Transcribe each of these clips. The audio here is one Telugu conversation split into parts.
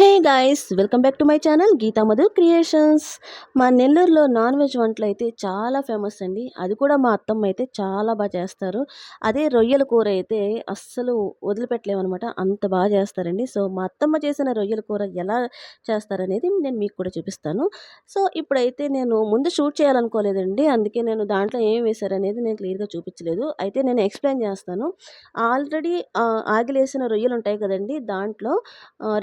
Hey guys welcome back to my channel Geeta Madhu creations. మా నెల్లూరులో నాన్ వెజ్ వంటలు అయితే చాలా ఫేమస్ అండి. అది కూడా మా అత్తమ్మ అయితే చాలా బాగా చేస్తారు. అదే రొయ్యల కూర అయితే అస్సలు వదిలిపెట్టలేమన్నమాట. అంత బాగా చేస్తారండి. సో మా అత్తమ్మ చేసిన రొయ్యల కూర ఎలా చేస్తారనేది నేను మీకు కూడా చూపిస్తాను. సో ఇప్పుడైతే నేను ముందు షూట్ చేయాలనుకోలేదండి. అందుకే నేను దాంట్లో ఏం వేశారనేది నేను క్లియర్గా చూపించలేదు. అయితే నేను ఎక్స్ప్లెయిన్ చేస్తాను. ఆల్రెడీ ఆగిలేసిన రొయ్యలు ఉంటాయి కదండి. దాంట్లో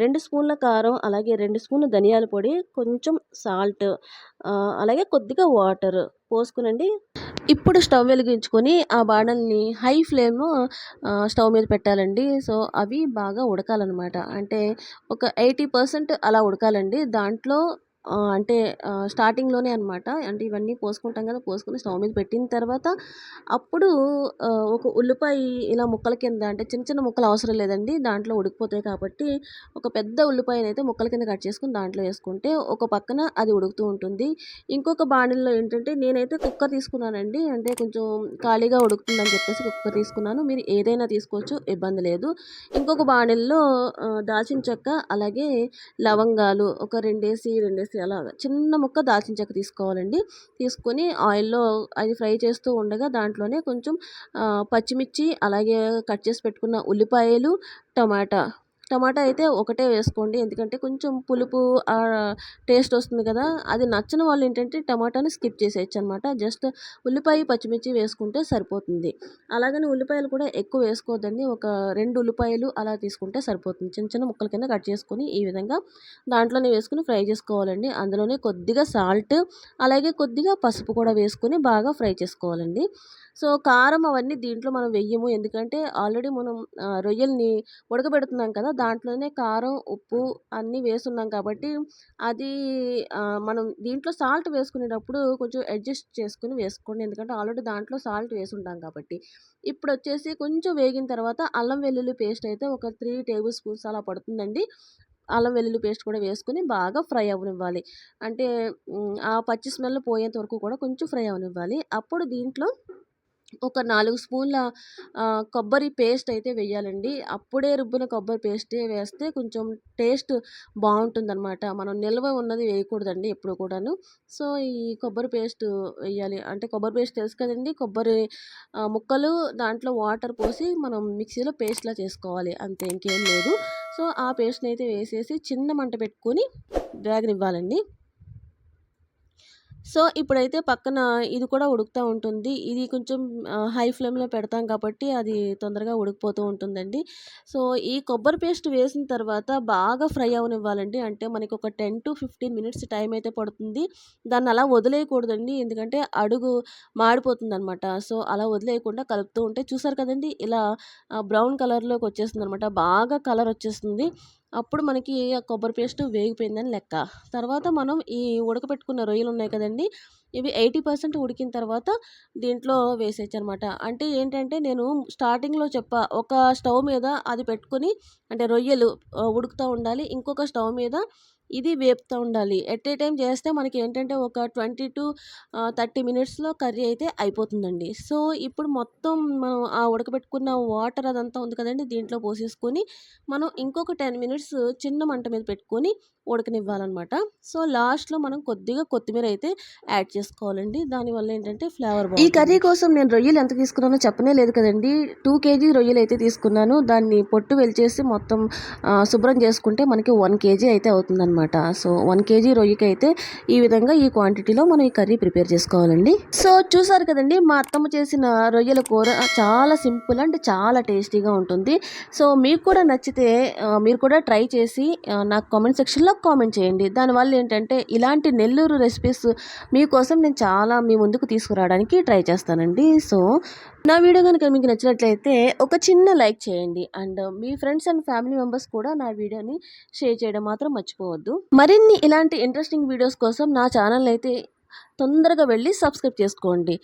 రెండు స్పూన్ల కారం అలాగే రెండు స్పూన్లు ధనియాల పొడి కొంచెం సాల్ట్ అలాగే కొద్దిగా వాటర్ పోసుకునండి. ఇప్పుడు స్టవ్ వెలిగించుకొని ఆ బాణల్ని హై ఫ్లేమ్ స్టవ్ మీద పెట్టాలండి. సో అవి బాగా ఉడకాలన్నమాట. అంటే ఒక ఎయిటీ పర్సెంట్ అలా ఉడకాలండి. దాంట్లో అంటే స్టార్టింగ్లోనే అనమాట అంటే ఇవన్నీ పోసుకుంటాం కదా పోసుకుని స్టవ్ మీద పెట్టిన తర్వాత అప్పుడు ఒక ఉల్లిపాయ ఇలా ముక్కల కింద అంటే చిన్న చిన్న ముక్కలు అవసరం లేదండి. దాంట్లో ఉడికిపోతాయి కాబట్టి ఒక పెద్ద ఉల్లిపాయని అయితే ముక్కల కింద కట్ చేసుకుని దాంట్లో వేసుకుంటే ఒక పక్కన అది ఉడుకుతూ ఉంటుంది. ఇంకొక బాణీలో ఏంటంటే నేనైతే కుక్కర్ తీసుకున్నానండి. అంటే కొంచెం ఖాళీగా ఉడుకుతుందని చెప్పేసి కుక్కర్ తీసుకున్నాను. మీరు ఏదైనా తీసుకోవచ్చు ఇబ్బంది లేదు. ఇంకొక బాణీల్లో దాచిన చెక్క అలాగే లవంగాలు ఒక రెండేసి రెండేసి అలాగా. చిన్న ముక్క దాల్చిన చెక్క తీసుకోవాలండి. తీసుకొని ఆయిల్లో అది ఫ్రై చేస్తూ ఉండగా దాంట్లోనే కొంచెం పచ్చిమిర్చి అలాగే కట్ చేసి పెట్టుకున్న ఉల్లిపాయలు టమాటా టమాటా అయితే ఒకటే వేసుకోండి. ఎందుకంటే కొంచెం పులుపు టేస్ట్ వస్తుంది కదా. అది నచ్చని వాళ్ళు ఏంటంటే టమాటాని స్కిప్ చేసేయచ్చు అనమాట జస్ట్ ఉల్లిపాయ పచ్చిమిర్చి వేసుకుంటే సరిపోతుంది. అలాగని ఉల్లిపాయలు కూడా ఎక్కువ వేసుకోవద్దండి. ఒక రెండు ఉల్లిపాయలు అలా తీసుకుంటే సరిపోతుంది. చిన్న చిన్న ముక్కల కింద కట్ చేసుకొని ఈ విధంగా దాంట్లోనే వేసుకుని ఫ్రై చేసుకోవాలండి. అందులోనే కొద్దిగా సాల్ట్ అలాగే కొద్దిగా పసుపు కూడా వేసుకొని బాగా ఫ్రై చేసుకోవాలండి. సో కారం అవన్నీ దీంట్లో మనం వెయ్యము. ఎందుకంటే ఆల్రెడీ మనం రొయ్యల్ని ఉడకబెడుతున్నాం కదా దాంట్లోనే కారం ఉప్పు అన్నీ వేసున్నాం కాబట్టి అది మనం దీంట్లో సాల్ట్ వేసుకునేటప్పుడు కొంచెం అడ్జస్ట్ చేసుకుని వేసుకోండి. ఎందుకంటే ఆల్రెడీ దాంట్లో సాల్ట్ వేసుంటాం కాబట్టి. ఇప్పుడు వచ్చేసి కొంచెం వేగిన తర్వాత అల్లం వెల్లుల్లి పేస్ట్ అయితే ఒక త్రీ టేబుల్ స్పూన్స్ అలా పడుతుందండి. అల్లం వెల్లుల్లి పేస్ట్ కూడా వేసుకుని బాగా ఫ్రై అవ్వనివ్వాలి. అంటే ఆ పచ్చి స్మెల్ పోయేంత వరకు కూడా కొంచెం ఫ్రై అవ్వనివ్వాలి. అప్పుడు దీంట్లో ఒక నాలుగు స్పూన్ల కొబ్బరి పేస్ట్ అయితే వేయాలండి. అప్పుడే రుబ్బిన కొబ్బరి పేస్టే వేస్తే కొంచెం టేస్ట్ బాగుంటుందన్నమాట. మనం నిల్వ ఉన్నది వేయకూడదండి ఎప్పుడు కూడాను. సో ఈ కొబ్బరి పేస్ట్ వేయాలి. అంటే కొబ్బరి పేస్ట్ తెలుసు కదండి కొబ్బరి ముక్కలు దాంట్లో వాటర్ పోసి మనం మిక్సీలో పేస్ట్లా చేసుకోవాలి. అంతే ఇంకేం లేదు. సో ఆ పేస్ట్ని అయితే వేసేసి చిన్న మంట పెట్టుకొని వేగనివ్వాలండి. సో ఇప్పుడైతే పక్కన ఇది కూడా ఉడుకుతూ ఉంటుంది. ఇది కొంచెం హై ఫ్లేమ్లో పెడతాం కాబట్టి అది తొందరగా ఉడికిపోతూ ఉంటుందండి. సో ఈ కొబ్బరి పేస్ట్ వేసిన తర్వాత బాగా ఫ్రై అవనివ్వాలండి. అంటే మనకి ఒక ten to fifteen minutes time అయితే పడుతుంది. దాన్ని అలా వదిలేయకూడదండి. ఎందుకంటే అడుగు మాడిపోతుంది అనమాట సో అలా వదిలేయకుండా కలుపుతూ ఉంటే చూసారు కదండి? ఇలా బ్రౌన్ కలర్లోకి వచ్చేస్తుంది అనమాట బాగా కలర్ వచ్చేస్తుంది. అప్పుడు మనకి ఆ కొబ్బరి పేస్ట్ వేగిపోయిందని లెక్క. తర్వాత మనం ఈ ఉడకబెట్టుకున్న రొయ్యలు ఉన్నాయి కదండి ఇవి ఎయిటీ పర్సెంట్ ఉడికిన తర్వాత దీంట్లో వేసేయచ్చు అనమాట అంటే ఏంటంటే నేను స్టార్టింగ్లో చెప్పా ఒక స్టవ్ మీద అది పెట్టుకొని అంటే రొయ్యలు ఉడుకుతూ ఉండాలి. ఇంకొక స్టవ్ మీద ఇది వేపుతూ ఉండాలి. ఎట్ ఏ టైం చేస్తే మనకి ఏంటంటే ఒక ట్వంటీ టు థర్టీ మినిట్స్లో కర్రీ అయితే అయిపోతుందండి. సో ఇప్పుడు మొత్తం మనం ఆ ఉడకబెట్టుకున్న వాటర్ అదంతా ఉంది కదండి దీంట్లో పోసేసుకొని మనం ఇంకొక టెన్ మినిట్స్ చిన్న మంట మీద పెట్టుకొని ఉడకనివ్వాలన్నమాట సో లాస్ట్లో మనం కొద్దిగా కొత్తిమీర అయితే యాడ్ చేసుకోవాలండి. దానివల్ల ఏంటంటే ఫ్లేవర్ ఈ కర్రీ కోసం నేను రొయ్యలు ఎంత తీసుకున్నానో చెప్పనే లేదు కదండి. టూ కేజీ రొయ్యలు అయితే తీసుకున్నాను. దాన్ని పొట్టు వెలిచేసి మొత్తం శుభ్రం చేసుకుంటే మనకి వన్ కేజీ అయితే అవుతుందన్నమాట. సో వన్ కేజీ రొయ్యకి అయితే ఈ విధంగా ఈ క్వాంటిటీలో మనం ఈ కర్రీ ప్రిపేర్ చేసుకోవాలండి. సో చూసారు కదండి మా అత్తమ్మ చేసిన రొయ్యల కూర చాలా సింపుల్ అండ్ చాలా టేస్టీగా ఉంటుంది. సో మీకు కూడా నచ్చితే మీరు కూడా ట్రై చేసి నాకు కామెంట్ సెక్షన్లో కామెంట్ చేయండి. దానివల్ల ఏంటంటే ఇలాంటి నెల్లూరు రెసిపీస్ మీకోసం నేను చాలా మీ ముందుకు తీసుకురావడానికి ట్రై చేస్తానండి. సో నా వీడియో కనుక మీకు నచ్చినట్లయితే ఒక చిన్న లైక్ చేయండి. అండ్ మీ ఫ్రెండ్స్ అండ్ ఫ్యామిలీ మెంబర్స్ కూడా నా వీడియోని షేర్ చేయడం మాత్రం మర్చిపోవద్దు. మరిన్ని ఇలాంటి ఇంట్రెస్టింగ్ వీడియోస్ కోసం నా ఛానల్ అయితే తొందరగా వెళ్ళి సబ్స్క్రైబ్ చేసుకోండి.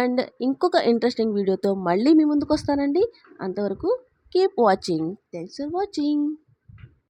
అండ్ ఇంకొక ఇంట్రెస్టింగ్ వీడియోతో మళ్ళీ మీ ముందుకు వస్తానండి. అంతవరకు keep watching thanks for watching